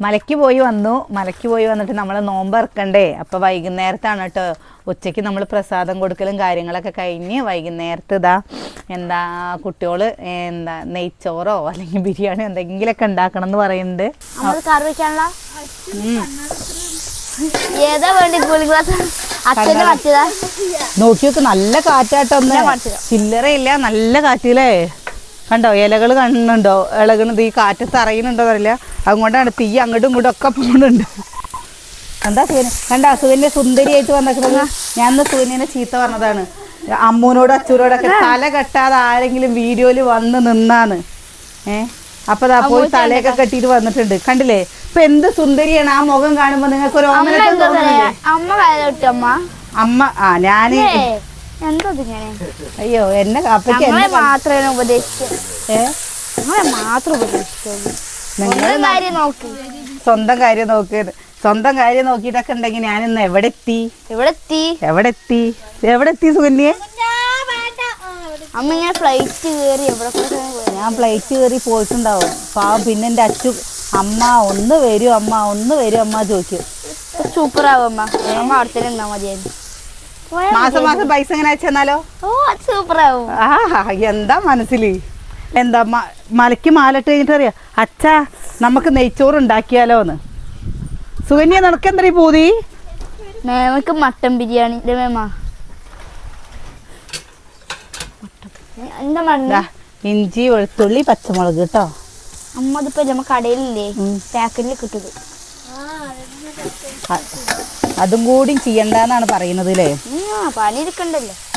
മലയ്ക്ക് പോയി വന്നു. മലയ്ക്ക് പോയി വന്നിട്ട് നമ്മൾ നോമ്പ് ഇറക്കണ്ടേ അപ്പോൾ വൈകുന്നേരത്താണ് കേട്ടോ ഉച്ചയ്ക്ക് നമ്മൾ പ്രസാദം കൊടുക്കലും കാര്യങ്ങളൊക്കെ കഴിഞ്ഞ് വൈകുന്നേരത്ത് ഇതാ എന്താ കുട്ടികൾ എന്താ നെയ്ച്ചോറോ അല്ലെങ്കിൽ ബിരിയാണി എന്തെങ്കിലുമൊക്കെ ഉണ്ടാക്കണം എന്ന് പറയുന്നുണ്ട്. നമ്മൾ കറി വെക്കാനുള്ള ഉം. ഏതാ വേണ്ടി കൂളിംഗ് ഗ്ലാസ്? അച്ഛന്റെ മറ്റേതാ? നോക്കി നോക്ക് നല്ല കാറ്റാട്ടോ ഒന്ന് ഞാൻ കാണിച്ചു തരാം. ചില്ലറയില്ല നല്ല കാറ്റില്ലേ കണ്ടോ ഇലകൾ കാണുന്നുണ്ടോ? ഇളകുന്നത് ഈ കാറ്റ് തറയുന്നുണ്ടോ അറിയില്ല അതുകൊണ്ടാണ് തീ അങ്ങോട്ടും ഇങ്ങോട്ടും ഒക്കെ പോകുന്നുണ്ട്. എന്താ സുഖന് കണ്ടോ സുഖന്റെ സുന്ദരിയായിട്ട് വന്നേക്കുന്ന ഞാൻ ഇന്ന് സുഖനെ ചീത്ത പറഞ്ഞതാണ്. അമ്മൂനോടും അച്ചൂരോടൊക്കെ തല കെട്ടാതെ ആരെങ്കിലും വീഡിയോയിൽ വന്ന് നിന്നാന്ന് ഏ? അപ്പൊ ദാ പോയി തലയൊക്കെ കെട്ടിയിട്ട് വന്നിട്ടുണ്ട്. കണ്ടില്ലേ? ഇപ്പൊ എന്ത് സുന്ദരിയാണ് ആ മുഖം കാണുമ്പോ നിങ്ങൾക്ക് ഒരു അമ്മ അമ്മ. ആ ഞാൻ അയ്യോ എന്നെ അപ്പയ്ക്ക് ഞങ്ങളെ എന്നെ മാത്രമേ ഉപദേശിച്ചു. സ്വന്തം കാര്യം നോക്കിയത് സ്വന്തം കാര്യം നോക്കിട്ടൊക്കെ സ്വന്തം കാര്യം നോക്കിയിട്ടൊക്കെ ഉണ്ടെങ്കിൽ ഞാൻ ഇന്ന് എവിടെ എത്തി എവിടെ എത്തി എവിടെ എത്തി എവിടെ എത്തി. സുകന്യെ അമ്മ ഇങ്ങനെ ഫ്ലൈറ്റ് കയറി എവിടെ ഞാൻ ഫ്ലൈറ്റ് കയറി പോയിട്ടുണ്ടാവും. പാവം പിന്നെ എന്റെ അച്ചു അമ്മ ഒന്ന് വരും അമ്മ ഒന്ന് വരും അമ്മ ചോദിക്കും. സൂപ്പർ ആവും അമ്മ. അമ്മ അവിടെ തന്നെ നിന്നാ മതിയായിരുന്നു. മാസം മാസം പൈസ എങ്ങനെ അയച്ചെന്നാലോ ആ എന്താ മനസ്സിൽ? എന്താ മലയ്ക്ക് മാലിട്ട് കഴിഞ്ഞിട്ട് അറിയാം? അച്ഛാ നമുക്ക് നെയ്ച്ചോറ് ഉണ്ടാക്കിയാലോ എന്ന് സുകന്യ നിനക്ക് എന്താ പൂതി? മേമക്ക് മട്ടൻ ബിരിയാണി. ഇല്ലേ മേമ. എന്താ മണ്ണ ഇഞ്ചി വെളുത്തുള്ളി പച്ചമുളക് കേട്ടോ. അമ്മ അതിപ്പോ നമ്മ കടയിലില്ലേ. പാക്കറ്റിൽ കിട്ടുന്നത് അ- അതും കൂടി ചെയ്യണ്ടെന്നാണ് പറയുന്നത് അല്ലേ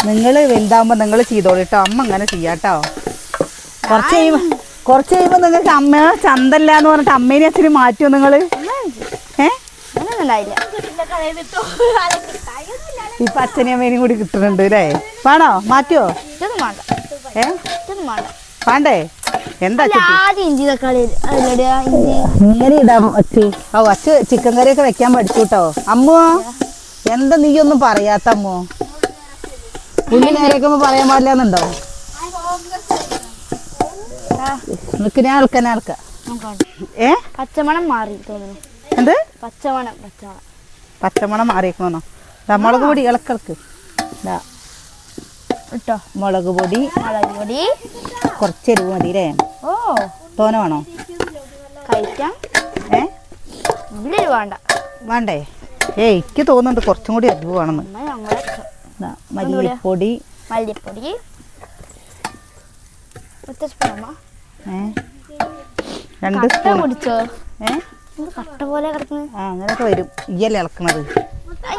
നിങ്ങൾ വലുതാകുമ്പോൾ നിങ്ങൾ ചെയ്തോളിട്ടോ അമ്മ അങ്ങനെ ചെയ്യാട്ടോ. കുറച്ച് കഴിയുമ്പോൾ കുറച്ച് കഴിയുമ്പോൾ നിങ്ങൾക്ക് അമ്മ ചന്തല്ല എന്ന് പറഞ്ഞിട്ട് അമ്മേനെ അച്ഛനും മാറ്റോ നിങ്ങൾ ഏ? അങ്ങനെയൊന്നും ഉണ്ടായില്ല ഇപ്പൊ അച്ഛനെയും അമ്മേനെയും കൂടി കിട്ടുന്നുണ്ട് അല്ലേ വേണോ? മാറ്റോ ഇതൊന്നും വേണ്ട. ഏ? വേണ്ടേ? എന്താ ആദ്യം ഇഞ്ചി തക്കാളി ഇങ്ങനെ ഇടാം അച്ഛ. ഓ അച്ഛ ചിക്കൻ കറിയൊക്കെ വെക്കാൻ പഠിച്ചു കേട്ടോ അമ്മോ എന്താ നീ ഒന്നും പറയാത്ത അമ്മോ? ഉള്ളി നേരേക്കുമ്പോ പറയാൻ പാടില്ലെന്നുണ്ടോ? ഞാൻ ആൾക്കാനെ ആൾക്ക. ഏ? പച്ചമണം മാറി തോന്നുന്നു. എന്ത്? പച്ചമണം പച്ചമണം. പച്ചമണം മാറിയേക്കണോ മുളക് പൊടി ഇളക്കിളക്ക് ഇട്ടോ. മുളക് പൊടി. മുളക് പൊടി. കുറച്ച് എരിവ് മതി അല്ലേ ഓ. തോന വേണോ? കഴിക്കാം. ഏ? ഇവിടെ വേണ്ട. വേണ്ടേ? ഏ എനിക്ക് തോന്നുന്നുണ്ട് കുറച്ചും കൂടി ദാ മല്ലിപ്പൊടി. മല്ലിപ്പൊടി. രണ്ട് സ്പൂൺ കുടിച്ചോ ഏ? കട്ട പോലെ കിടക്കുന്നത് ആ അങ്ങനെയൊക്കെ വരും. ഇയല്ലേ ഇളക്കണത്?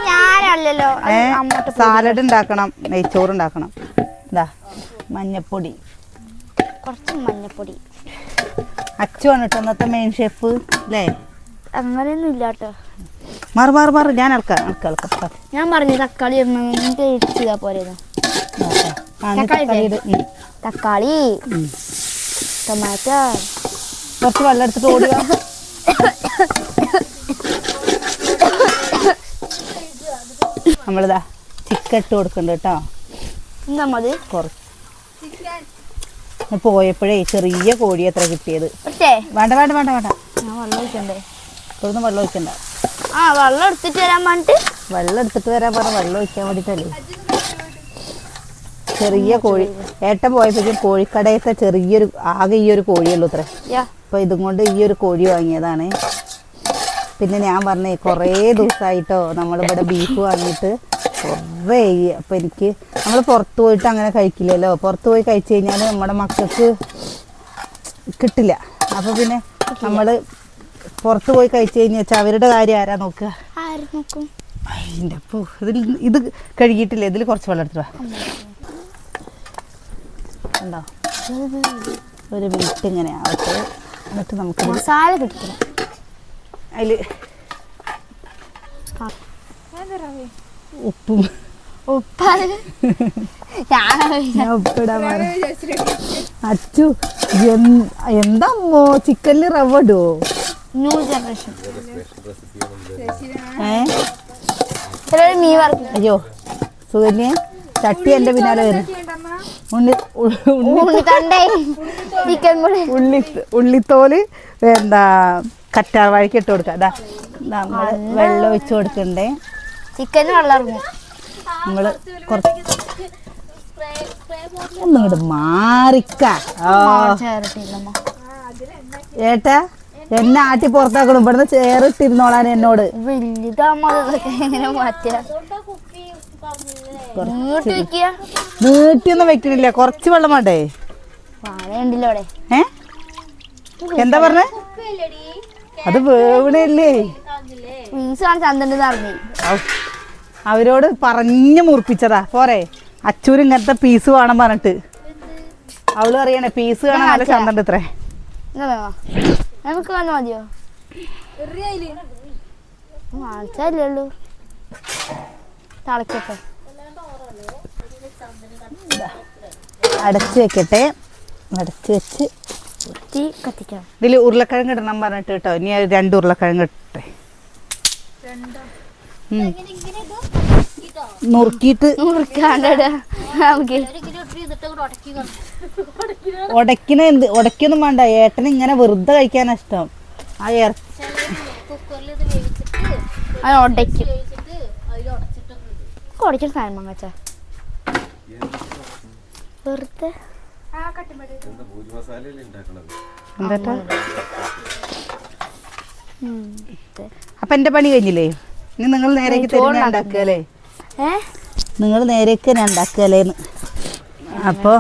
ഞാനല്ലല്ലോ. സാലഡ് ഉണ്ടാക്കണം നെയ്ച്ചോറ് ഉണ്ടാക്കണം. ഇതാ മഞ്ഞപ്പൊടി. കുറച്ച് മഞ്ഞപ്പൊടി. അച്ചുവാണ് കേട്ടോ ഇന്നത്തെ മെയിൻ ഷെഫ് അല്ലേ അങ്ങനെയൊന്നും ഇല്ല കേട്ടോ മാറി മാറി മാറ്. ഞാൻ ഇളക്കാം ഞാൻ പറഞ്ഞു തക്കാളി ഒന്നും ആ നീ തക്കാളി. ടൊമാറ്റോ. കുറച്ച് വെള്ളം എടുത്തിട്ട് ഓടുക. നമ്മളിതാ ചിക്കൻ ഇട്ട് കൊടുക്കണ്ട കേട്ടോ എന്താ മതി? കുറച്ച്. പോയപ്പോഴേ ചെറിയ കോഴി എത്ര കിട്ടിയത്. വേണ്ട വേണ്ട വേണ്ട വേണ്ട. ഞാൻ വെള്ളം ഒഴിക്കണ്ടേ? ഇവിടുന്ന് വെള്ളം ഒഴിക്കണ്ട. ആ വെള്ളം എടുത്തിട്ട് വരാൻ പറഞ്ഞിട്ട്? വെള്ളം എടുത്തിട്ട് വരാൻ പറഞ്ഞ വെള്ളം ഒഴിക്കാൻ വേണ്ടിട്ടല്ലേ? ചെറിയ കോഴി. ഏട്ടൻ പോയപ്പോഴേക്കും കോഴിക്കടയത്തെ ചെറിയൊരു ആകെ ഈ ഒരു കോഴിയുള്ളൂ അത്ര. അപ്പൊ ഇതും കൊണ്ട് ഈ ഒരു കോഴി വാങ്ങിയതാണ്. പിന്നെ ഞാൻ പറഞ്ഞേ കുറേ ദിവസമായിട്ടോ നമ്മളിവിടെ ബീഫ് വാങ്ങിയിട്ട് കുറേ അപ്പം അപ്പോൾ എനിക്ക് നമ്മൾ പുറത്ത് പോയിട്ട് അങ്ങനെ കഴിക്കില്ലല്ലോ. പുറത്ത് പോയി കഴിച്ചു കഴിഞ്ഞാൽ നമ്മുടെ മക്കൾക്ക് കിട്ടില്ല. അപ്പോൾ പിന്നെ നമ്മൾ പുറത്ത് പോയി കഴിച്ചു കഴിഞ്ഞാൽ വെച്ചാൽ അവരുടെ കാര്യം ആരാ നോക്കുക ആര് നോക്കും? അതിന്റെ അപ്പോൾ ഇതിൽ ഇത് കഴുകിയിട്ടില്ല? ഇതിൽ കുറച്ച് വെള്ളം എടുത്തു ഉണ്ടോ ഒരു മിനിറ്റ് ഇങ്ങനെ ആവട്ടെ. എന്നിട്ട് നമുക്ക് മസാല കിട്ടില്ല. അതിൽ ആ. ഉപ്പും. ഉപ്പാണ്. ഞാൻ ഞാൻ ഉപ്പിടാൻ അച്ചു എന്താ ചിക്കനിൽ റവ ഇടുവോ ന്യൂ ജനറേഷൻ. അയ്യോ സുകന്യ ചട്ടി എന്റെ പിന്നാലെ വരും. ഉണ്ണി ഉള്ളി ഉള്ളിത്തോൽ എന്താ കറ്റാർവാഴയ്ക്ക് ഇട്ട് കൊടുക്കാം. അതാ നമ്മൾ വെള്ളം ഒഴിച്ചു കൊടുക്കണ്ടേ? ചിക്കന് വെള്ളമിറങ്ങും നമ്മൾ കുറച്ച് ഒന്നും ഇങ്ങോട്ട് മാറിക്ക ഏട്ടാ എന്നെ ആട്ടി പുറത്താക്കണം. ഇവിടുന്ന് ചേറിട്ടിരുന്നോളാൻ എന്നോട്. നീട്ടിയൊന്നും വെക്കണില്ല. കുറച്ച് വെള്ളം വേണ്ടേ? എന്താ പറഞ്ഞേ? അത് വേവണല്ലേ? അവരോട് പറഞ്ഞു മുറിപ്പിച്ചതാ. പോരെ അച്ചൂര് ഇങ്ങനത്തെ പീസ് വേണം പറഞ്ഞിട്ട്. അവൾ അറിയണേ പീസ് കാണാൻ നല്ല ചന്തണ്ട് ഇത്രേ. നമുക്ക് മതിയോ? വാങ്ങിച്ചല്ലേ അടച്ചു വെക്കട്ടെ. അടച്ചു വെച്ച് തീ കത്തിക്കണം. ഇതിൽ ഉരുളക്കിഴങ്ങ് ഇടണം പറഞ്ഞിട്ട് കേട്ടോ. ഇനി രണ്ട് ഉരുളക്കിഴങ്ങ് ഇട്ടെ. നുറുക്കിയിട്ട് ഉടക്കണ എന്ത്? ഉടക്കൊന്നും വേണ്ട. ഏട്ടന് ഇങ്ങനെ വെറുതെ കഴിക്കാനാ ഇഷ്ടം. ആ ഉടയ്ക്കും. കുടയ്ക്കൽ സാധനം വാങ്ങച്ച വെറുതെ. എന്താ അപ്പൊ എന്റെ പണി കഴിഞ്ഞില്ലേ? ഇനി നിങ്ങൾ നേരേക്ക് തന്നെ ഉണ്ടാക്കുകയല്ലേ? നിങ്ങൾ നേരേക്ക് തന്നെ ഉണ്ടാക്കുകയല്ലേന്ന്. അപ്പോ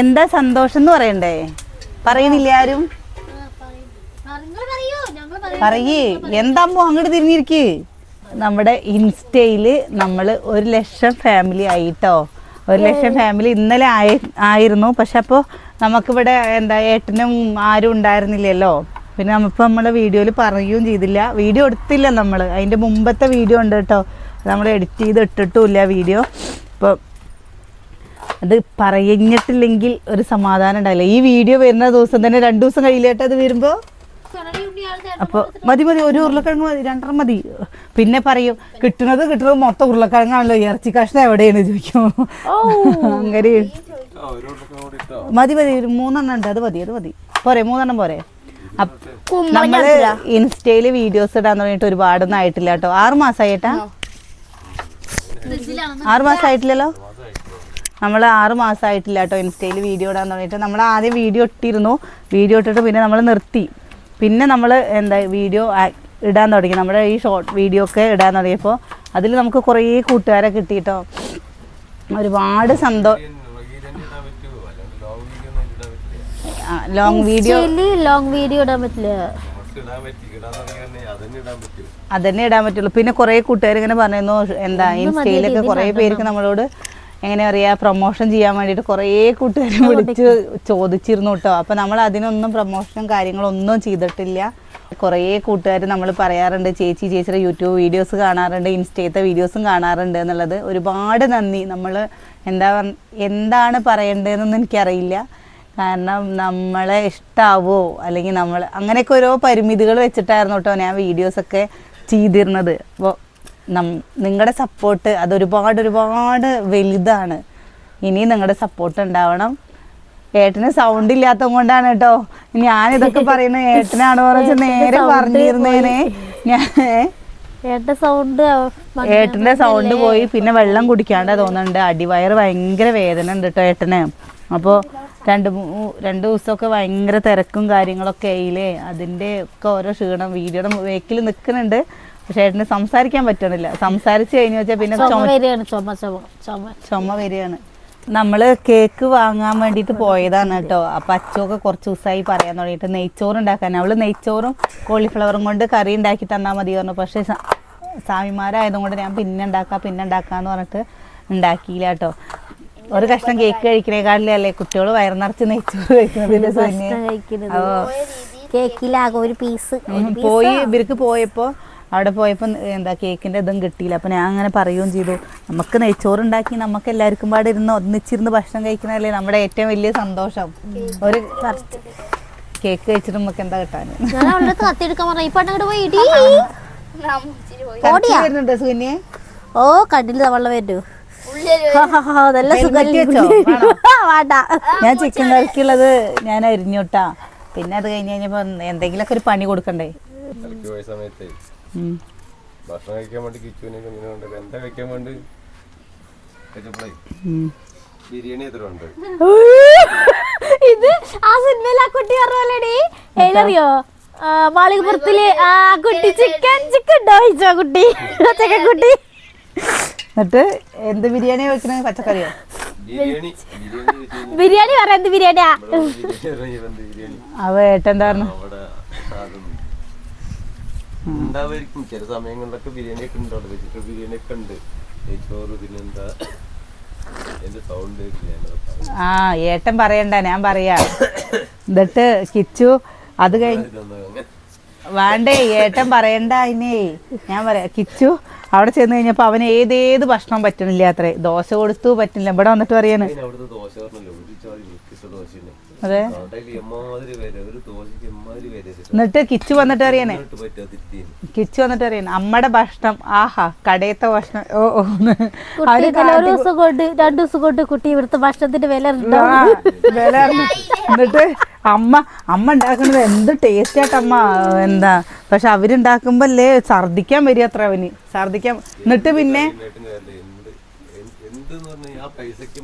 എന്താ സന്തോഷം എന്ന് പറയണ്ടേ? പറയുന്നില്ല ആരും? പറയേ? എന്താമ്മോ അങ്ങോട്ട് തിരിഞ്ഞിരിക്കേ? നമ്മുടെ ഇൻസ്റ്റയിൽ നമ്മൾ ഒരു ലക്ഷം ഫാമിലി ആയിട്ടോ? ഒരു ലക്ഷം ഫാമിലി ഇന്നലെ ആയി ആയിരുന്നു. പക്ഷെ അപ്പോൾ നമുക്കിവിടെ എന്താ ഏട്ടനും ആരും ഉണ്ടായിരുന്നില്ലല്ലോ. പിന്നെ നമ്മളിപ്പോൾ നമ്മളെ വീഡിയോയിൽ പറയുകയും ചെയ്തില്ല. വീഡിയോ എടുത്തില്ല നമ്മൾ അതിന്റെ മുമ്പത്തെ വീഡിയോ ഉണ്ട് കേട്ടോ. നമ്മൾ എഡിറ്റ് ചെയ്ത് ഇട്ടിട്ടുമില്ല വീഡിയോ. ഇപ്പോൾ അത് പറഞ്ഞിട്ടില്ലെങ്കിൽ ഒരു സമാധാനം ഉണ്ടാവില്ല. ഈ വീഡിയോ വരുന്ന ദിവസം തന്നെ രണ്ട് ദിവസം കഴിയില്ലേട്ടോ അത് വരുമ്പോൾ അപ്പോൾ മതി മതി ഒരു ഉരുളക്കിഴങ്ങ് മതി രണ്ടെണ്ണം മതി. പിന്നെ പറയും കിട്ടുന്നത് കിട്ടുന്നത് മൊത്തം ഉരുളക്കിഴങ്ങാണല്ലോ ഇറച്ചി കഷ്ണം എവിടെയാണ് ചോദിക്കും. അങ്ങനെ. മതി മതി ഒരു മൂന്നെണ്ണം ഉണ്ട് അത് മതി അത് മതി. പോരെ മൂന്നെണ്ണം പോരെ. അപ്പ- നമ്മൾ ഇൻസ്റ്റയിൽ വീഡിയോസ് ഇടാൻ പറഞ്ഞിട്ട് ഒരുപാടൊന്നും ആയിട്ടില്ല കേട്ടോ. ആറു മാസമായിട്ടാ ആറു മാസമായിട്ടില്ലല്ലോ നമ്മൾ ആറ് മാസമായിട്ടില്ല കേട്ടോ ഇൻസ്റ്റയിൽ വീഡിയോ ഇടാൻ തുടങ്ങിയിട്ട്. നമ്മൾ ആദ്യം വീഡിയോ ഇട്ടിരുന്നു. വീഡിയോ ഇട്ടിട്ട് പിന്നെ നമ്മൾ നിർത്തി. പിന്നെ നമ്മൾ എന്താ വീഡിയോ ഇടാൻ തുടങ്ങി. നമ്മുടെ ഈ ഷോർട്ട് വീഡിയോ ഒക്കെ ഇടാൻ തുടങ്ങിയപ്പോൾ അതിൽ നമുക്ക് കുറേ കൂട്ടുകാരെ കിട്ടിയിട്ടോ ഒരുപാട് സന്തോഷം ലോങ് വീഡിയോ ലോങ് വീഡിയോ ഇടാൻ പറ്റില്ല. അതന്നെ ഇടാൻ പറ്റുള്ളൂ. പിന്നെ കുറേ കൂട്ടുകാർ ഇങ്ങനെ പറയുന്നു എന്താ ഇൻസ്റ്റയിലൊക്കെ കുറേ പേർക്ക് നമ്മളോട് എങ്ങനെ പറയാ പ്രൊമോഷൻ ചെയ്യാൻ വേണ്ടിയിട്ട് കുറേ കൂട്ടുകാർ വിളിച്ച് ചോദിച്ചിരുന്നു കേട്ടോ. അപ്പം നമ്മൾ അതിനൊന്നും പ്രൊമോഷനും കാര്യങ്ങളൊന്നും ചെയ്തിട്ടില്ല. കുറേ കൂട്ടുകാർ നമ്മൾ പറയാറുണ്ട് ചേച്ചി ചേച്ചിയുടെ യൂട്യൂബ് വീഡിയോസ് കാണാറുണ്ട് ഇൻസ്റ്റയിലത്തെ വീഡിയോസും കാണാറുണ്ട് എന്നുള്ളത്. ഒരുപാട് നന്ദി. നമ്മൾ എന്താ പറ- എന്താണ് പറയേണ്ടതെന്നൊന്നും എനിക്കറിയില്ല. കാരണം നമ്മളെ ഇഷ്ടാവോ? അല്ലെങ്കിൽ നമ്മൾ അങ്ങനെയൊക്കെ ഓരോ പരിമിതികൾ വെച്ചിട്ടായിരുന്നു കേട്ടോ ഞാൻ വീഡിയോസൊക്കെ ചെയ്തിരുന്നത്. അപ്പോൾ നം നിങ്ങളുടെ സപ്പോർട്ട് അതൊരുപാട് ഒരുപാട് വലുതാണ്. ഇനി നിങ്ങളുടെ സപ്പോർട്ട് ഉണ്ടാവണം ഏട്ടന് സൗണ്ട് ഇല്ലാത്ത കൊണ്ടാണ് കേട്ടോ ഞാനിതൊക്കെ പറയുന്നത് ഏട്ടനാണ് പറഞ്ഞ നേരെ പറഞ്ഞിരുന്നേനെ. ഞാൻ സൗണ്ട് ഏട്ടന്റെ സൗണ്ട് പോയി പിന്നെ വെള്ളം കുടിക്കാണ്ട് തോന്നുന്നുണ്ട് അടിവയറ് ഭയങ്കര വേദന ഉണ്ട് കേട്ടോ ഏട്ടന്. അപ്പോൾ രണ്ട് രണ്ടു രണ്ട് ദിവസമൊക്കെ ഭയങ്കര തിരക്കും കാര്യങ്ങളൊക്കെ ആയില്ലേ? അതിന്റെ ഒക്കെ ഓരോ ക്ഷീണം വീഡിയോയുടെ വേക്കിൽ നിൽക്കുന്നുണ്ട് പക്ഷേ ഏട്ടന് സംസാരിക്കാൻ പറ്റണില്ല. സംസാരിച്ച് കഴിഞ്ഞു വെച്ചാൽ പിന്നെ ചുമ വരികയാണ് നമ്മൾ കേക്ക് വാങ്ങാൻ വേണ്ടിട്ട് പോയതാണ് കേട്ടോ. അപ്പൊ അച്ചൊക്കെ കുറച്ച് ദിവസമായി പറയാൻ തുടങ്ങിയിട്ട് നെയ്ച്ചോറ് ഉണ്ടാക്കാൻ. അവൾ നെയ്ച്ചോറും കോളിഫ്ലവറും കൊണ്ട് കറി ഉണ്ടാക്കി തന്നാൽ മതി പറഞ്ഞു. പക്ഷെ സ്വാമിമാരായതുകൊണ്ട് ഞാൻ പിന്നെ ഉണ്ടാക്കാം പിന്നെ ഉണ്ടാക്കാന്ന് പറഞ്ഞിട്ട് ഉണ്ടാക്കിയില്ല കേട്ടോ. ഒരു കഷ്ണം കേക്ക് കഴിക്കണേക്കാളിലും അല്ലേ കുട്ടികൾ വയറ് നിറച്ച് നെയ്ച്ചോറ് കഴിക്കുന്നതിന്റെ കഴിക്കുന്നത് കേക്കിലാകെ ഒരു പീസ്. പോയി ഇവർക്ക് പോയപ്പോൾ അവിടെ പോയപ്പോൾ എന്താ കേക്കിന്റെ ഇതും കിട്ടിയില്ല. അപ്പോൾ ഞാൻ അങ്ങനെ പറയുകയും ചെയ്തു. നമുക്ക് നെയ്ച്ചോറ് ഉണ്ടാക്കി നമുക്ക് എല്ലാവർക്കും പാടെ ഇരുന്ന് ഒന്നിച്ചിരുന്ന് ഭക്ഷണം കഴിക്കുന്നതല്ലേ നമ്മുടെ ഏറ്റവും വലിയ സന്തോഷം. ഒരു കേക്ക് കഴിച്ചിട്ട് നമുക്ക് എന്താ കിട്ടാൻ വരുന്നുണ്ടോ ഓ കണ്ടില്ല വെള്ളം വരൂ? ഞാൻ ചിക്കൻ കറിക്കുള്ളത് ഞാൻ അരിഞ്ഞോട്ടാ പിന്നെ അത് കഴിഞ്ഞ് എന്തെങ്കിലും ഒക്കെ ഒരു പണി കൊടുക്കണ്ടേ? സമയത്തേ. ഭക്ഷണം കഴിക്കാൻ വേണ്ടി കിച്ചുവിനൊക്കെ ഇങ്ങനെ കൊണ്ട് എന്താ കഴിക്കാൻ വേണ്ടി. ബിരിയാണി എത്ര ഉണ്ട്? ഇത് ആ സിനിമയിൽ ആ കുട്ടി ഏതറിയോ? മാളികപ്പുറത്തിൽ ആ കുട്ടി ചിക്കൻ ചിക്കൻ ഡോയിച്ചോ കുട്ടി? ചിക്കൻ കുട്ടി എന്നിട്ട് എന്ത് ബിരിയാണി വെക്കണേ? പച്ചക്കറിയോ? ബിരിയാണി പറയാ എന്ത് ബിരിയാണിയാ? അവ ഏട്ടെന്താ പറഞ്ഞു? ഉണ്ടാവായിരിക്കും ചില സമയങ്ങളിലൊക്കെ ബിരിയാണി ഒക്കെ ഉണ്ട്. അവിടെ വെജിറ്റബിൾ ബിരിയാണി ഒക്കെ ഉണ്ട്. നെയ്ച്ചോറ് പിന്നെന്താ ആ ഏട്ടൻ പറയണ്ട. ഞാൻ പറയാ. എന്നിട്ട് കിച്ചു അത് കഴിഞ്ഞ് വേണ്ടേ ഏട്ടൻ പറയണ്ട അതിനേ ഞാൻ പറയാ കിച്ചു അവിടെ ചെന്ന് കഴിഞ്ഞപ്പോ അവന് ഏതേത് ഭക്ഷണം പറ്റണില്ല അത്രേ. ദോശ കൊടുത്തു പറ്റില്ല ഇവിടെ വന്നിട്ട് പറയാണ്. അതെ. എന്നിട്ട് കിച്ചു വന്നിട്ട് തിരിത്തിന് കിച്ചു വന്നിട്ട് അറിയണേ? അമ്മയുടെ ഭക്ഷണം ആഹാ കടയത്തെ ഭക്ഷണം. ഓ ഓ. എന്ന്. കുട്ടി അവർ ഇന്നലെ ഒരു ദിവസം കൊണ്ട് രണ്ടു ദിവസം കൊണ്ട് കുട്ടി ഇവിടുത്തെ ഭക്ഷണത്തിന്റെ വില വില എന്നിട്ട് അമ്മ അമ്മ ഉണ്ടാക്കുന്നത് എന്ത് ടേസ്റ്റ് ആയിട്ട് അമ്മ? എന്താ? പക്ഷെ അവരുണ്ടാക്കുമ്പോ അല്ലേ ഛർദിക്കാൻ വരിക അത്ര അവന്. ഛർദിക്കാൻ എന്നിട്ട് പിന്നെ എന്ത് എന്ത് എന്തെന്ന് പറഞ്ഞാൽ ആ പൈസക്ക്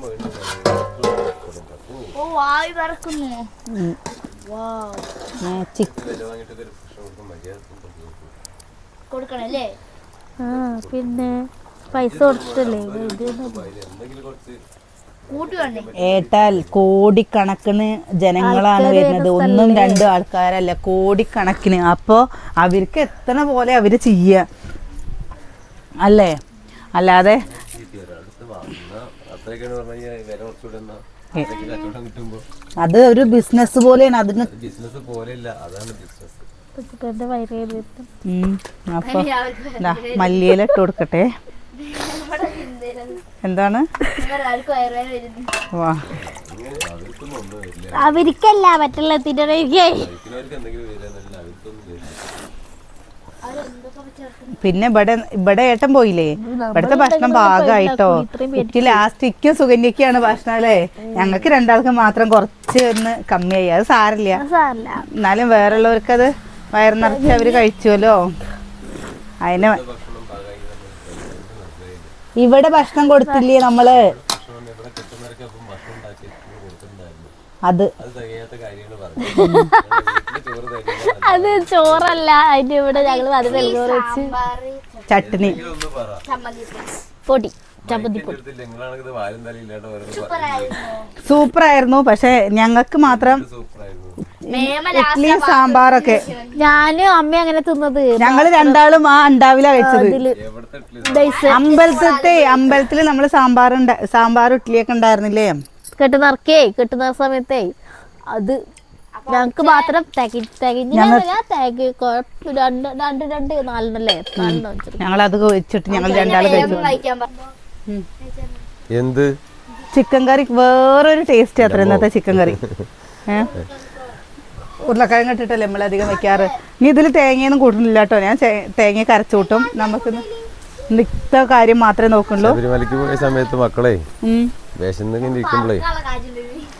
കൊടുക്കണല്ലേ? ആ പിന്നെ പൈസ വേണ്ടേ? ഏട്ടാൽ കോടിക്കണക്കിന് ജനങ്ങളാണ് വരുന്നത്. ഒന്നും രണ്ടും ആൾക്കാരല്ല കോടിക്കണക്കിന്. അപ്പോ അവർക്ക് എത്തണ പോലെ അവർ ചെയ്യ? അല്ലേ? അല്ലാതെ ചീത്തയാണ്. അടുത്ത് വാങ്ങുന്ന അത്രയൊക്കെയാണ് പറഞ്ഞു കഴിഞ്ഞാൽ വില കുറച്ചുകൂടെ അത് ഒരു ബിസിനസ് പോലെയാണ് അതിന് അത് ബിസിനസ് പോലെയല്ല അതാണ് ബിസിനസ് അപ്പൊ ദാ, മല്ലിയില ഇട്ട് കൊടുക്കട്ടെ. എന്താണ്? വാ. അവർക്കല്ല മറ്റുള്ള തിരക്ക് പിന്നെ ഇവിടെ ഇവിടെ ഏട്ടൻ പോയില്ലേ? ഇവിടുത്തെ ഭക്ഷണം പാകമായിട്ടോ എനിക്ക് ലാസ്റ്റ് ഇക്കും സുഗന്യക്കാണ് ഭക്ഷണം അല്ലേ? ഞങ്ങൾക്ക് രണ്ടാൾക്ക് മാത്രം കുറച്ച് ഒന്ന് കമ്മിയായി. അത് സാരില്ല. എന്നാലും വേറെയുള്ളവർക്ക് അത് വയറ് നിറച്ച് അവർ കഴിച്ചുവല്ലോ. അതിന് ഇവിടെ ഭക്ഷണം കൊടുത്തില്ലേ നമ്മൾ? അത്. അത് അത് ചോറല്ല അതിന്റെ ഇവിടെ ഞങ്ങൾ അത് വെള്ളം വെച്ച്. ചട്നി. പൊടി. സൂപ്പർ ആയിരുന്നു. പക്ഷെ ഞങ്ങൾക്ക് മാത്രം ഇഡ്ലി സാമ്പാറൊക്കെ. ഞാനും അമ്മ അങ്ങനെ തിന്നത്. ഞങ്ങൾ രണ്ടാളും ആ അണ്ടാവില കഴിച്ചത്. അമ്പലത്തെ അമ്പലത്തിൽ നമ്മൾ സാമ്പാർ സാമ്പാർ ഇഡ്ഡലിയൊക്കെ ഉണ്ടായിരുന്നില്ലേ? കെട്ട് കെട്ടുന്ന സമയത്തേ. അത് ഞങ്ങക്ക് മാത്രം ഞങ്ങൾ അത് വെച്ചിട്ട്. ഞങ്ങൾ രണ്ടാളും കഴിച്ചു. എന്ത്? ചിക്കൻ കറി വേറൊരു ടേസ്റ്റ് അത്ര ഇന്നത്തെ ചിക്കൻ കറി? ഉരുളക്കിഴങ്ങ് ഇട്ടിട്ടല്ലേ നമ്മൾ അധികം വെക്കാറ്? ഇനി ഇതിൽ തേങ്ങയൊന്നും കൂട്ടുന്നില്ല കേട്ടോ ഞാൻ തേങ്ങ കരച്ചു കൂട്ടും നമുക്ക് നിത്ത കാര്യം മാത്രമേ നോക്കുള്ളൂ. സമയത്ത് മക്കളെ ഉം.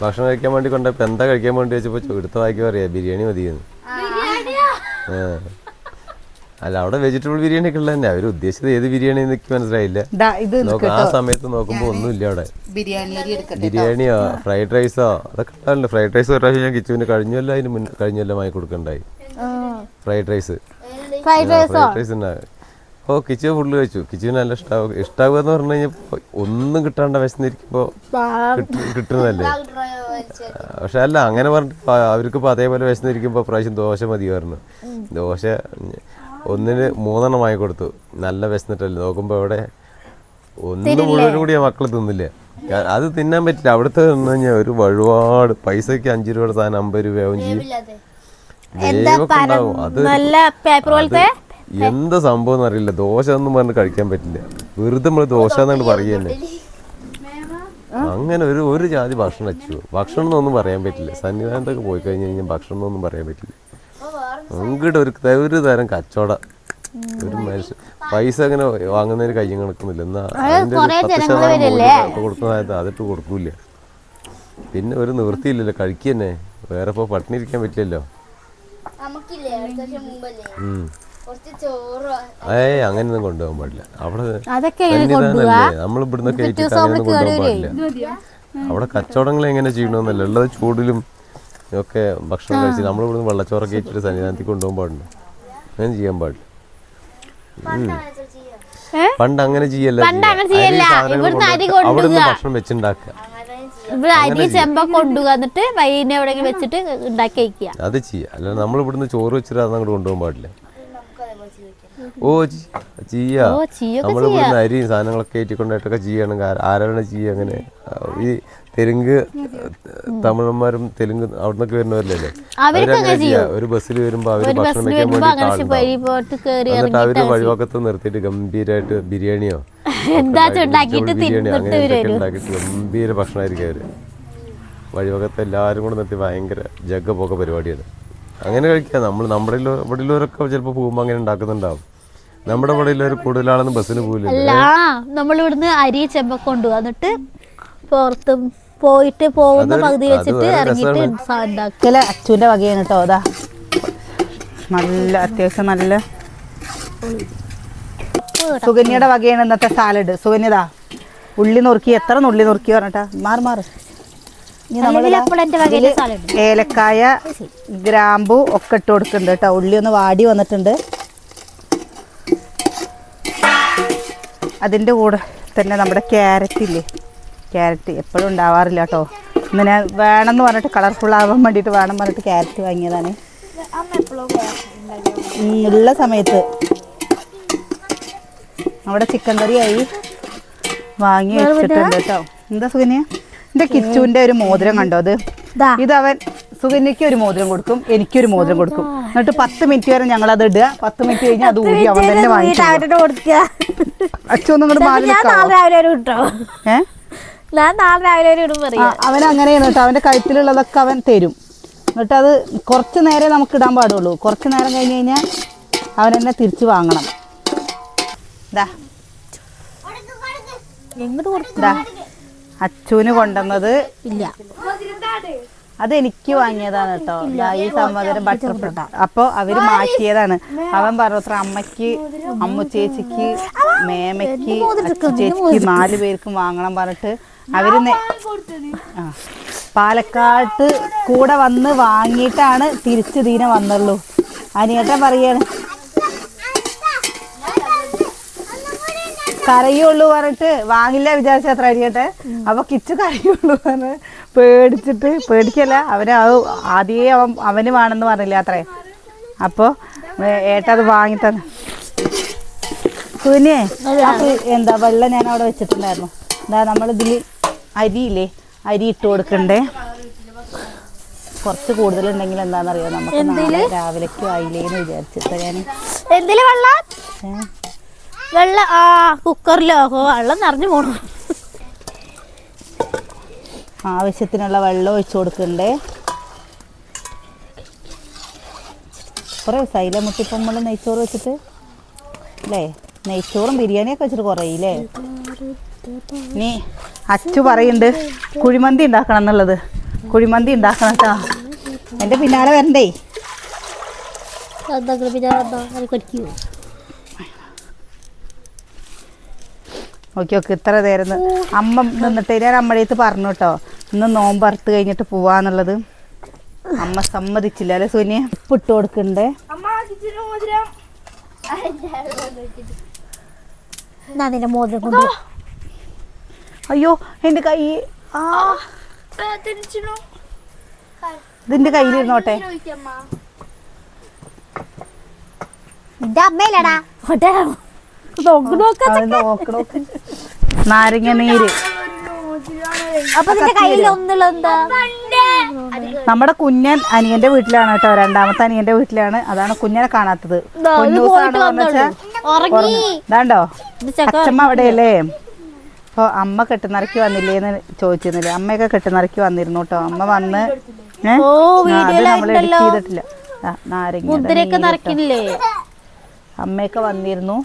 ഭക്ഷണം കഴിക്കാൻ വേണ്ടി കൊണ്ട എന്താ കഴിക്കാൻ വേണ്ടി വെച്ചപ്പോ എടുത്ത വായിക്കാൻ പറയാ ബിരിയാണി മതിയെന്ന്. അല്ല അവിടെ വെജിറ്റബിൾ ബിരിയാണി ഒക്കെ ഉള്ളത് തന്നെ അവർ ഉദ്ദേശിച്ചത് ഏത് ബിരിയാണി എനിക്ക് മനസ്സിലായില്ല. ആ സമയത്ത് നോക്കുമ്പോ ഒന്നുമില്ല അവിടെ. ബിരിയാണിയോ ഫ്രൈഡ് റൈസോ അതൊക്കെ ഉണ്ടാവില്ല ഫ്രൈഡ് റൈസ് ഒരു പ്രാവശ്യം ഞാൻ കിച്ചുവിന് കഴിഞ്ഞല്ലോ അതിന് മുന്നേ കഴിഞ്ഞല്ലോ വാങ്ങി കൊടുക്കണ്ടായി ഫ്രൈഡ് റൈസ് ഫ്രൈഡ് റൈസോ ഫ്രൈഡ് റൈസ് ഉണ്ടാവും ഓ കിച്ചു ഫുള്ള് കഴിച്ചു. കിച്ചുവിന് നല്ല ഇഷ്ടാവും ഇഷ്ടാവുക എന്ന് പറഞ്ഞു കഴിഞ്ഞാൽ ഒന്നും കിട്ടാണ്ട വിശന്നിരിക്കുമ്പോ കിട്ട- കിട്ടുന്നതല്ലേ? പക്ഷെ അല്ല അങ്ങനെ പറഞ്ഞിട്ട് അവർക്കിപ്പോ അവർക്ക് ഇപ്പൊ അതേപോലെ വിശന്നിരിക്കുമ്പോ പ്രാവശ്യം ദോശ മതി പറഞ്ഞു ദോശ ഒന്നിന് മൂന്നെണ്ണം വാങ്ങി കൊടുത്തു. നല്ല വിശന്നിട്ടല്ലേ? നോക്കുമ്പോ അവിടെ ഒന്ന് മുഴുവനും കൂടി ആ മക്കൾ തിന്നില്ല? അത് തിന്നാൻ പറ്റില്ല. അവിടുത്തെ തിന്നു കഴിഞ്ഞാൽ ഒരു വഴിപാട്. പൈസക്ക് അഞ്ചു രൂപയുടെ സാധനം അമ്പത് രൂപയാവും ചെയ്യും. വേവൊക്കെ ഉണ്ടാവും. അത് നല്ല പേപ്പർ പോലത്തെ? എന്താ സംഭവം എന്നറിയില്ല ദോശ ഒന്നും പറഞ്ഞ് കഴിക്കാൻ പറ്റില്ല. വെറുതെ നമ്മൾ ദോശ എന്നാണ് പറയുക തന്നെ അങ്ങനെ ഒരു ഒരു ജാതി ഭക്ഷണം വെച്ചു. ഭക്ഷണം എന്നൊന്നും പറയാൻ പറ്റില്ല. സന്നിധാനത്തൊക്കെ പോയി കഴിഞ്ഞ് കഴിഞ്ഞാൽ ഭക്ഷണം എന്നൊന്നും പറയാൻ പറ്റില്ല. അങ്ങോട്ട് ഒരു ഒരു തരം കച്ചവട. ഒരു മനുഷ്യൻ പൈസ അങ്ങനെ വാങ്ങുന്നതിന് കയ്യും കണക്കുന്നില്ല എന്നാ അതിന്റെ ഒരു പത്ത് ശതമാനം കൊടുക്കുന്നതായത് അതിട്ട് കൊടുക്കൂല പിന്നെ ഒരു നിവൃത്തിയില്ലല്ലോ. കഴിക്കുക തന്നെ വേറെ ഇപ്പോൾ പട്ടിണി ഇരിക്കാൻ പറ്റില്ലല്ലോ. ഉം. ഏയ് അങ്ങനെയൊന്നും കൊണ്ടുപോകാൻ പാടില്ല. അവിടെ അതൊക്കെ എങ്ങനെ സന്നിധാനല്ലേ നമ്മൾ ഇവിടുന്ന് കയറ്റിട്ട് അങ്ങനെയൊന്നും കൊണ്ടുപോകാൻ പാടില്ല. അവിടെ കച്ചവടങ്ങൾ എങ്ങനെ ചെയ്യണമെന്നല്ല. ഉള്ളത് ചൂടിലും ഒക്കെ ഭക്ഷണം കഴിച്ച് നമ്മൾ ഇവിടുന്ന് വെള്ളച്ചോറൊക്കെ ഇട്ടിട്ട് സന്നിധാനത്തിൽ കൊണ്ടുപോകാൻ പാടില്ല. അങ്ങനെ ചെയ്യാൻ പാടില്ല? പണ്ട് അങ്ങനെ ചെയ്യല്ല കൊണ്ടുവരിക. ഭക്ഷണം വെച്ചുണ്ടാക്കുക. ഇവിടെ അരി ചെമ്പ കൊണ്ടുപോകുക എന്നിട്ട് വൈകിട്ട് എവിടെയെങ്കിലും വെച്ചിട്ട് ഉണ്ടാക്കി വയ്ക്കുക അത് ചെയ്യാം. അല്ലാതെ നമ്മൾ ഇവിടുന്ന് ചോറ് വെച്ചിട്ട് അത് അങ്ങോട്ട് കൊണ്ടുപോകാൻ പാടില്ല. ഓ ചി- ചെയ്യാ. ഓ, ചെയ്യൊക്കെ നമ്മൾ ഇവിടുന്ന് അരിയും സാധനങ്ങളൊക്കെ ഏറ്റിക്കൊണ്ടായിട്ടൊക്കെ ചെയ്യണം. ആരാണ് ചെയ്യുക അങ്ങനെ? ഈ തെലുങ്ക് തമിഴന്മാരും തെലുങ്ക് അവിടുന്നൊക്കെ വരുന്നവരല്ലേ അവരങ്ങനെ ചെയ്യാ. ഒരു ബസ്സിൽ വരുമ്പോ അവർ ഭക്ഷണം വെക്കാൻ വേണ്ടി എന്നിട്ട് അവർ വഴിവാക്കത്ത് നിർത്തിയിട്ട് ഗംഭീരമായിട്ട് ബിരിയാണിയോ? ബിരിയാണി തിന്നിട്ട് അങ്ങനെ എന്തൊക്കെ വരും. ഉണ്ടാക്കിയിട്ട് ഗംഭീര ഭക്ഷണമായിരിക്കും അവർ. വഴിവകത്ത് എല്ലാവരും കൂടെ നിർത്തി ഭയങ്കര ജഗ്ഗ പോക പരിപാടിയാണ്. അങ്ങനെ കഴിക്കാം. നമ്മൾ നമ്മുടെ ഇവിടെ ഉള്ളവരൊക്കെ ചിലപ്പോൾ പോകുമ്പോൾ അങ്ങനെ ഉണ്ടാക്കുന്നുണ്ടാവും. നമ്മുടെ ഇവിടെ ഉള്ളവർ കൂടുതലാണെന്ന് ബസ്സിന് അല്ല നമ്മൾ ഇവിടുന്ന് അരി ചെമ്പ കൊണ്ടുപോകുക എന്നിട്ട് പുറത്തും പോയിട്ട് പോകുന്ന പകുതി വെച്ചിട്ട് ഇറങ്ങിയിട്ട് ഉണ്ടാക്കും വകയാണ് കേട്ടോ അതാ. നല്ല അത്യാവശ്യം നല്ല സുകന്യയുടെ വകയാണ് ഇന്നത്തെ സാലഡ് സുകന്യതാ ഉള്ളി നുറുക്കി എത്ര ഉള്ളി നുറുക്കി പറഞ്ഞിട്ടാ? മാറി മാറി. ഏലക്കായ ഗ്രാമ്പു ഒക്കെ ഇട്ട് കൊടുക്കുന്നുണ്ട് കേട്ടോ ഉള്ളി ഒന്ന് വാടി വന്നിട്ടുണ്ട്. അതിന്റെ കൂടെ തന്നെ നമ്മുടെ ക്യാരറ്റ് ഇല്ലേ? ക്യാരറ്റ് എപ്പോഴും ഉണ്ടാവാറില്ല കേട്ടോ. ഇങ്ങനെ വേണമെന്ന് പറഞ്ഞിട്ട് കളർഫുൾ ആവാൻ വേണ്ടിയിട്ട് വേണം പറഞ്ഞിട്ട് ക്യാരറ്റ് വാങ്ങിയതാണ്. ഉള്ള സമയത്ത് നമ്മുടെ ചിക്കൻ കറിയായി വാങ്ങി വെച്ചിട്ടുണ്ട് കേട്ടോ. എന്താ സുകന്യ എന്റെ കിച്ചുവിന്റെ ഒരു മോതിരം കണ്ടോ അത്? ഇത്. അവൻ സുകന്യയ്ക്ക് ഒരു മോതിരം കൊടുക്കും എനിക്കൊരു മോതിരം കൊടുക്കും. എന്നിട്ട് പത്ത് മിനിറ്റ് വരെ ഞങ്ങൾ അത് ഇടുക. പത്ത് മിനിറ്റ് കഴിഞ്ഞാൽ അത് ഊരി അവൻ തന്നെ വാങ്ങിച്ചു മാറി ഞാൻ നാളെ രാവിലെ ഇടും അവൻ അങ്ങനെയാണ് കേട്ടോ. അവന്റെ കഴുത്തിലുള്ളതൊക്കെ അവൻ തരും. എന്നിട്ട് അത് കുറച്ച് നേരം നമുക്ക് ഇടാൻ പാടുള്ളൂ. കുറച്ച് നേരം കഴിഞ്ഞ് കഴിഞ്ഞാൽ അവൻ എന്നെ തിരിച്ചു വാങ്ങണം. ദാ. എങ്ങോട്ട് കൊടുക്കും? ദാ. അച്ചുവിന് കൊണ്ടുവന്നത് ഇല്ല. അത് എനിക്ക് വാങ്ങിയതാണ് കേട്ടോ. ഈ സമ്മതം ബട്ടർഫ്ലൈ അപ്പോൾ അവർ മാറ്റിയതാണ്. അവൻ പറഞ്ഞത്ര അമ്മയ്ക്ക് അമ്മു ചേച്ചിക്ക് മേമയ്ക്ക് ചേച്ചിക്ക് നാല് പേർക്കും വാങ്ങണം പറഞ്ഞിട്ട് അവർ ആ പാലക്കാട്ട് കൂടെ വന്ന് വാങ്ങിയിട്ടാണ് തിരിച്ചു ദീന വന്നുള്ളൂ. അനിയേട്ടൻ പറയാണ് കരയുള്ളൂ പറഞ്ഞിട്ട് വാങ്ങില്ല വിചാരിച്ച അത്ര അരിയട്ടെ അപ്പൊ കിച്ചു കരയുള്ളൂ പറഞ്ഞ്. പേടിച്ചിട്ട് പേടിക്കല്ല. അവന് അത് ആദ്യേ അവൻ അവന് വേണമെന്ന് പറഞ്ഞില്ല അത്രേ. അപ്പോൾ ഏട്ടത് വാങ്ങി തന്നെ. കുഞ്ഞേ എന്താ വെള്ളം ഞാൻ അവിടെ വെച്ചിട്ടുണ്ടായിരുന്നു. എന്താ നമ്മളിതിൽ അരിയില്ലേ അരി ഇട്ട് കൊടുക്കണ്ടേ. കുറച്ച് കൂടുതലുണ്ടെങ്കിൽ എന്താണെന്നറിയോ? നമുക്ക് രാവിലേക്ക് ആയില്ലേന്ന് വിചാരിച്ചിട്ട് ഞാൻ എന്തിൽ വെള്ളം? വെള്ളം ആ കുക്കറിലോ വെള്ളം നിറഞ്ഞു പോണു. ആവശ്യത്തിനുള്ള വെള്ളം ഒഴിച്ചു കൊടുക്കണ്ടേ കുറേ സൈല മുട്ടിപ്പം നമ്മൾ നെയ്ച്ചോറ് വെച്ചിട്ട്? അല്ലേ നെയ്ച്ചോറും ബിരിയാണിയൊക്കെ വെച്ചിട്ട് കുറയില്ലേ? നീ അച്ചു പറയുന്നുണ്ട് കുഴിമന്തി ഉണ്ടാക്കണം എന്നുള്ളത്. കുഴിമന്തി ഉണ്ടാക്കണം കേട്ടോ എന്റെ പിന്നാലെ വരണ്ടേ? ഓക്കെ ഓക്കെ ഇത്ര നേരം അമ്മ നിന്നിട്ട് ഞാൻ അമ്മയുടെ അടുത്ത് പറഞ്ഞു കേട്ടോ ഇന്ന് നോമ്പ് അറുത്ത് കഴിഞ്ഞിട്ട് പോവാന്നുള്ളത് അമ്മ സമ്മതിച്ചില്ല അല്ലെ സോനിയ? ഉപ്പിട്ട് കൊടുക്കണ്ടേ? മോതിരം? കൊണ്ട് അയ്യോ എന്റെ കൈ ആ. ഇതിന്റെ കയ്യിലിരുന്നോട്ടെ. നോക്ക് നോക്ക് നോക്ക്. നാരങ്ങ നീര്. അപ്പൊ നിന്റെ കയ്യിൽ ഒന്നുള്ള എന്താ? നമ്മുടെ കുഞ്ഞൻ അനിയന്റെ വീട്ടിലാണ് കേട്ടോ രണ്ടാമത്തെ അനിയന്റെ വീട്ടിലാണ്. അതാണ് കുഞ്ഞനെ കാണാത്തത്. ഇതാണ്ടോ? അച്ഛമ്മ അവിടെയല്ലേ? അപ്പൊ അമ്മ കെട്ടുനിറക്കി വന്നില്ലേന്ന് ചോദിച്ചിരുന്നില്ല. അമ്മയൊക്കെ കെട്ടുനിറക്കി വന്നിരുന്നു കേട്ടോ. അമ്മ വന്ന് ഓ, ആ, അത് നമ്മൾ എഡിറ്റ് ചെയ്തിട്ടില്ല. അമ്മയൊക്കെ വന്നിരുന്നു.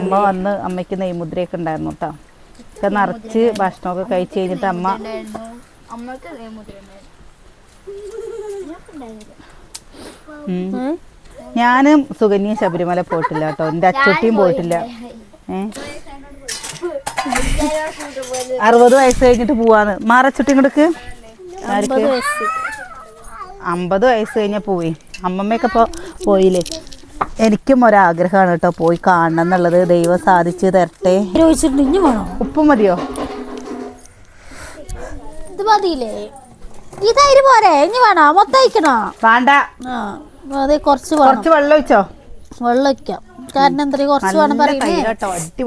അമ്മ വന്ന് അമ്മയ്ക്ക് നെയ്മുദ്രയൊക്കെ ഉണ്ടായിരുന്നു കേട്ടോ. ഒക്കെ നിറച്ച് ഭക്ഷണമൊക്കെ കഴിച്ച് കഴിഞ്ഞിട്ട് അമ്മ. ഞാനും സുകന്യ ശബരിമല പോയിട്ടില്ല കേട്ടോ. എന്റെ അച്ചുട്ടിയും പോയിട്ടില്ല. അറുപത് വയസ്സ് കഴിഞ്ഞിട്ട് പോവാന്ന്. മാറച്ചുട്ടി ഇങ്ങോട്ട് അമ്പത് വയസ്സ് കഴിഞ്ഞാൽ പോയി. അമ്മമ്മയൊക്കെ പോയില്ലേ? എനിക്കും ഒരാഗ്രഹമാണ് കേട്ടോ പോയി കാണണം എന്നുള്ളത്. ദൈവം സാധിച്ചു തരട്ടെ. ഉപ്പ് മതിയോ? ഇത് മതിയില്ലേ? ഈ തൈര് പോരെ. ഇനി വേണോ? മൊത്തം അയക്കണോ? വേണ്ട. ആ അതെ കുറച്ച് കുറച്ച് വെള്ളം ഒഴിച്ചോ? വെള്ളം ഒഴിക്കാം. കാരണം എന്താ കുറച്ച് വേണം അടിപൊളി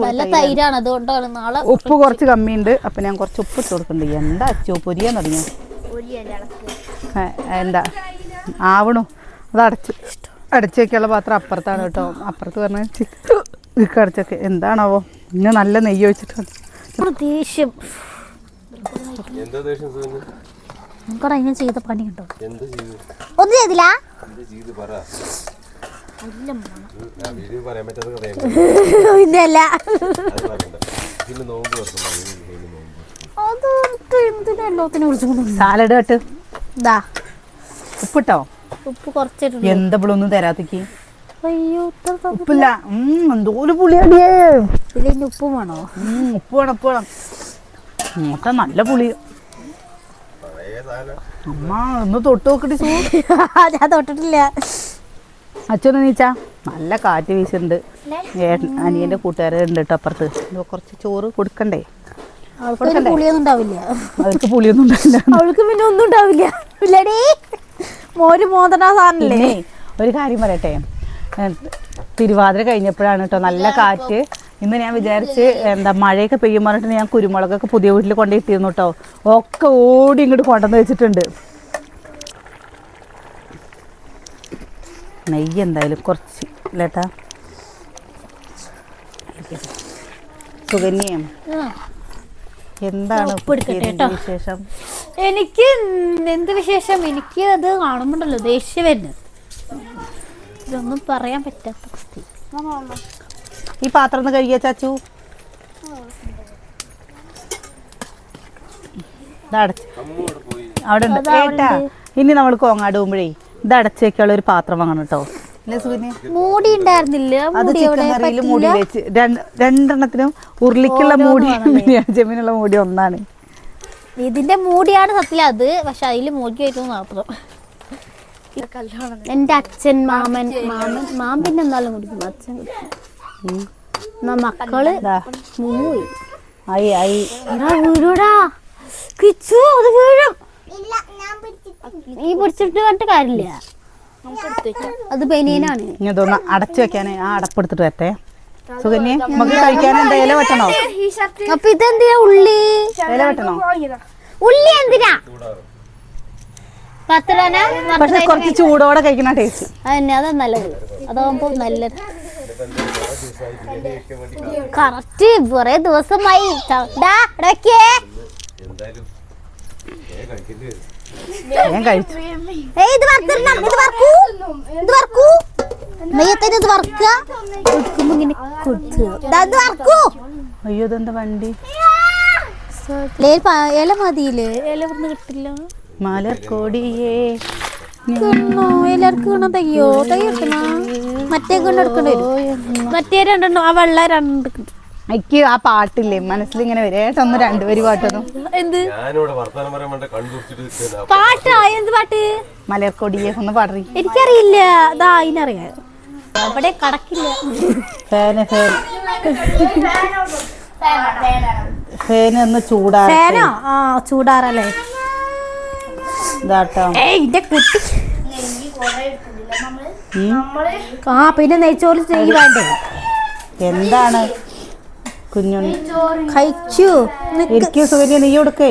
നല്ല തൈരാണ്. അതുകൊണ്ടാണ് നാളെ ഉപ്പ് കുറച്ച് കമ്മിയുണ്ട്. അപ്പൊ ഞാൻ കുറച്ച് ഉപ്പ് ഇട്ട് കൊടുക്കുന്നുണ്ട് എന്താ അച്ചോ പൊരിയാൻ തുടങ്ങിയോ? എന്താ? ആവണു. അത് അടച്ച് അടച്ചു വെക്കാനുള്ള പാത്രം അപ്പുറത്താണ് കേട്ടോ. അപ്പുറത്ത് പറഞ്ഞാൽ ചിക്ക് അടച്ചൊക്കെ. എന്താണാവോ? ഇന്ന് നല്ല നെയ്യ് ഒഴിച്ചിട്ടുണ്ട് ഒരു ദേഷ്യം. ചെയ്ത പണി ചെയ്തു? ഒന്നും ചെയ്തില്ല. സാലഡ് കേട്ട് ഇതാ ഉപ്പിട്ടോ? ഉപ്പ് കുറച്ചിട്ടുണ്ട് എന്താ ഇവളൊന്നും തരാത്തേക്ക്? അയ്യോ ഉപ്പില്ല. പുളിയടിയേ. ഇനി ഉപ്പ് വേണോ? ഉപ്പ് വേണം ഉപ്പ് വേണം. ഇങ്ങോട്ടാ നല്ല പുളി. പഴയ സാധനം അമ്മ ഒന്ന് തൊട്ട് നോക്കട്ടെ സൂ. ഞാൻ തൊട്ടിട്ടില്ല. അച്ഛനെ നീച്ചാ. നല്ല കാറ്റ് വീശുന്നുണ്ട്. അനിയന്റെ കൂട്ടുകാരുണ്ട് കേട്ടോ അപ്പുറത്ത്. കുറച്ച് ചോറ് കൊടുക്കണ്ടേ? അവൾക്ക് പുളിയൊന്നും ഉണ്ടാവില്ല. അവർക്ക് പുളിയൊന്നും അവൾക്ക് പിന്നെ ഒന്നും ഉണ്ടാവില്ല. മോര് മോദന സാധനല്ലേ? ഒരു കാര്യം പറയട്ടെ. തിരുവാതിര കഴിഞ്ഞപ്പോഴാണ് കേട്ടോ നല്ല കാറ്റ്. ഇന്ന് ഞാൻ വിചാരിച്ച് എന്താ മഴയൊക്കെ പെയ്യും പറഞ്ഞിട്ട് ഞാൻ കുരുമുളകൊക്കെ പുതിയ വീട്ടിൽ കൊണ്ടിട്ടിരുന്നു കേട്ടോ ഒക്കെ ഓടി ഇങ്ങോട്ട് കൊണ്ടുവന്ന് വെച്ചിട്ടുണ്ട്. നെയ്യ് എന്തായാലും കുറച്ച് ഇല്ലേട്ടാ സുകന്യം എന്താണ് വിശേഷം? എനിക്ക് എന്ത് വിശേഷം? എനിക്ക് അത് കാണുമ്പോണ്ടല്ലോ ദേഷ്യം വരുന്നത്. ഇതൊന്നും പറയാൻ പറ്റാത്ത അവസ്ഥ ഈ പാത്രം ഒന്ന് കഴുകിയ ചാച്ചു. അവിടെ ഉണ്ട്. ഏട്ടാ ഇനി നമ്മൾ കോങ്ങാട് പോകുമ്പോഴേ ഇത് അടച്ചു വെക്കാനുള്ള ഒരു പാത്രം വാങ്ങണം കേട്ടോ. മൂടി ഉണ്ടായിരുന്നില്ല. അത് മൂടി ചിക്കൻ കറിയിൽ മൂടി വെച്ച്. രണ്ട് രണ്ടെണ്ണത്തിനും ഉരുളിക്കുള്ള മൂടി ജമീനുള്ള ചെമ്മീനുള്ള മൂടി ഒന്നാണ്. ഇതിന്റെ മൂടിയാണ് സത്യം അത്. പക്ഷെ അതിൽ മൂടി വെക്കുന്നത് മാത്രം. എന്റെ അച്ഛൻ മാമൻ മാമൻ മാമൻ പിന്നെ എന്നാലും കുടിക്കും അച്ഛൻ കുടിക്കും എന്നാ മക്കൾ. പോയി ആയി ആയി. എടാ വീഴൂടാ കിച്ചു അത് വീഴും. നീ പിടിച്ചിട്ട് കണ്ടിട്ട് കാര്യമില്ല. അത് ബനിയനാണ്. ഇനി ഇതൊന്ന് അടച്ചു വെക്കാനേ. ആ അടപ്പെടുത്തിട്ട് വരട്ടെ. സുകന്യെ നമുക്ക് കഴിക്കാൻ എന്താ ഇല വെട്ടണോ? അപ്പൊ ഇതെന്തിനാ ഉള്ളി? ഇല വെട്ടണോ? ഉള്ളി എന്തിനാ? പക്ഷെ കുറച്ച് ചൂടോടെ കഴിക്കണ ടേസ്റ്റ് അതന്നെ അതാ നല്ലത്. അതാവുമ്പോ നല്ലത് കറക്റ്റ് കൊറേ ദിവസമായി. ഞാൻ കഴിച്ചു. ഇത് വറുത്തിടണം, ഇത് വർക്കൂ ഇത് വറുക്കൂ. നെയ്യത്തിന് ഇത് വറുക്കുക? കൊടുക്കുമ്പോ ഇങ്ങനെ കൊടുക്കുക ദാ, ഇത് അയ്യോ ഇതെന്താ വണ്ടി? ഇല മതിയില്ലേ? ഇല ഇവിടുന്ന് കിട്ടില്ല. ഇലർക്ക് കിണ തയ്യോ തയ്യക്കണ മറ്റേ എടുക്കേണ്ടി വരും. മറ്റേ രണ്ടെണ്ണം ആ വെള്ള രണ്ട് എനിക്ക് ആ പാട്ടില്ലേ? മനസ്സിലിങ്ങനെ വരെ. ഏട്ടാ ഒന്ന് രണ്ടുപേര് പാട്ടൊന്നും. എന്ത്? പാട്ടാ എന്ത് പാട്ട്? മലർക്കൊടിയെ ഒന്ന് പാടറി എനിക്കറിയില്ല. അതാ അതിനറിയാം. അവിടെ കടക്കില്ല. ഫാന് ഫാൻ ഫാന് ഒന്ന് ചൂടാറട്ടെ ഫാനോ? ആ ചൂടാറല്ലേ? ഇതാട്ടോ. കുട്ടി. ആ പിന്നെ നെയ്ച്ചോറ് നെയ്യ് വേണ്ടേ എന്താണ്? കുഞ്ഞുണ്ണി. കഴിച്ചു. എനിക്ക് സുകന്യ നീ കൊടുക്കേ.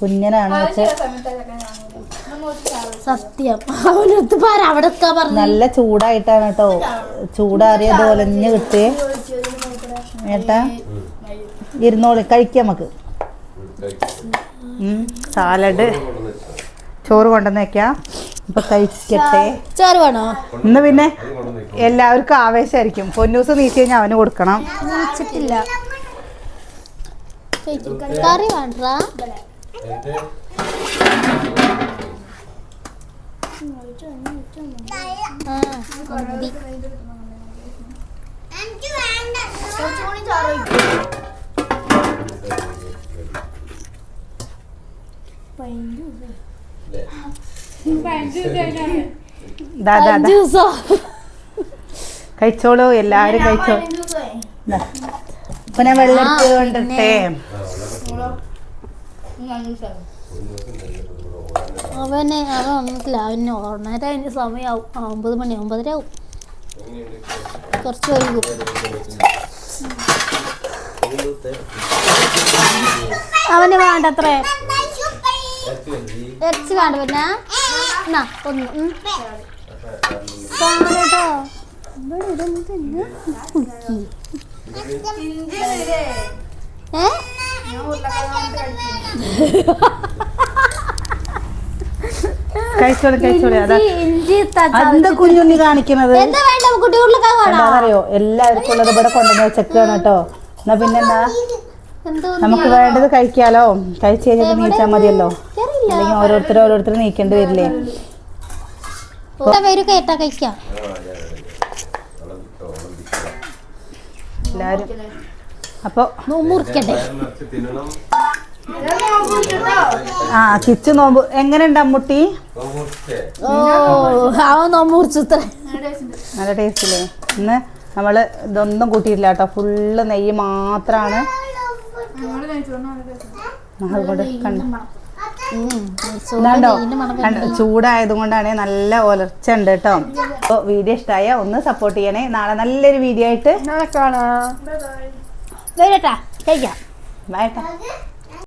കുഞ്ഞനാണ് സത്യം. അവനടുത്ത് അവിടെ പറഞ്ഞു. നല്ല ചൂടായിട്ടാണ് കേട്ടോ. ചൂടാറിയത് ഒലഞ്ഞ് കിട്ടിയേ. ഏട്ടാ? ഇരുന്നോളി കഴിക്കാം നമുക്ക്. സാലഡ്. ചോറ് കൊണ്ടുവന്ന് വെക്കാം. ഇപ്പൊ കഴിക്കട്ടെ ചോറ് വേണോ? ഇന്ന് പിന്നെ എല്ലാവർക്കും ആവേശമായിരിക്കും. പൊന്നൂസ് നീച്ച് കഴിഞ്ഞാൽ അവന് കൊടുക്കണം. വെച്ചിട്ടില്ല കറി വേണ്ട? ജ്യൂസോ കഴിച്ചോളൂ എല്ലാരും കഴിച്ചോ. പിന്നെ ഇപ്പൊ ഞാൻ വെള്ളം കൊണ്ടിട്ടേ അവനെ അവൻ വന്നിട്ടില്ല. അവന് ഉറങ്ങാൻ അതിന് സമയമാവും ആ, ഒമ്പത് മണി ഒമ്പതര ആവും. കുറച്ച് വൈകും. അവന് വേണ്ട അത്രേ ഇറച്ചി വേണ്ട പിന്നെ എന്നാ ഒന്ന് കേട്ടോ ഇവിടെ ഇതൊന്നും തന്നെ. ഏ? കഴിച്ചോളൂ കഴിച്ചോളൂ. അതാ എന്താ കുഞ്ഞുണ്ണി കാണിക്കുന്നത്. എന്താണെന്നറിയോ എല്ലാവർക്കും ഉള്ളത് ഇവിടെ കൊണ്ടുവന്ന് വെച്ചേക്കാണ് കേട്ടോ. എന്നാ പിന്നെന്താ? നമുക്ക് വേണ്ടത് കഴിക്കാലോ. കഴിച്ചു കഴിഞ്ഞിട്ട് നീച്ചാൽ മതിയല്ലോ. അല്ലെങ്കിൽ ഓരോരുത്തർ ഓരോരുത്തർ നീക്കേണ്ടി വരില്ലേ. എല്ലാരും. അപ്പൊ ആ കിച്ചു നോമ്പ്. എങ്ങനെയുണ്ട് അമ്മുട്ടി? ഓ നല്ല ടേസ്റ്റില്ലേ. ഇന്ന് നമ്മൾ ഇതൊന്നും കൂട്ടിയിട്ടില്ല കേട്ടോ. ഫുള്ള് നെയ്യ് മാത്രാണ് അതുകൊണ്ട് കണ്ടു ഇതാണ്ടോ കണ്ടോ? ചൂടായത് കൊണ്ടാണ് നല്ല ഒലർച്ച ഉണ്ട് കേട്ടോ. അപ്പോൾ വീഡിയോ ഇഷ്ടമായ ഒന്ന് സപ്പോർട്ട് ചെയ്യണേ. നാളെ നല്ലൊരു വീഡിയോ ആയിട്ട് കാണാം. Bye bye.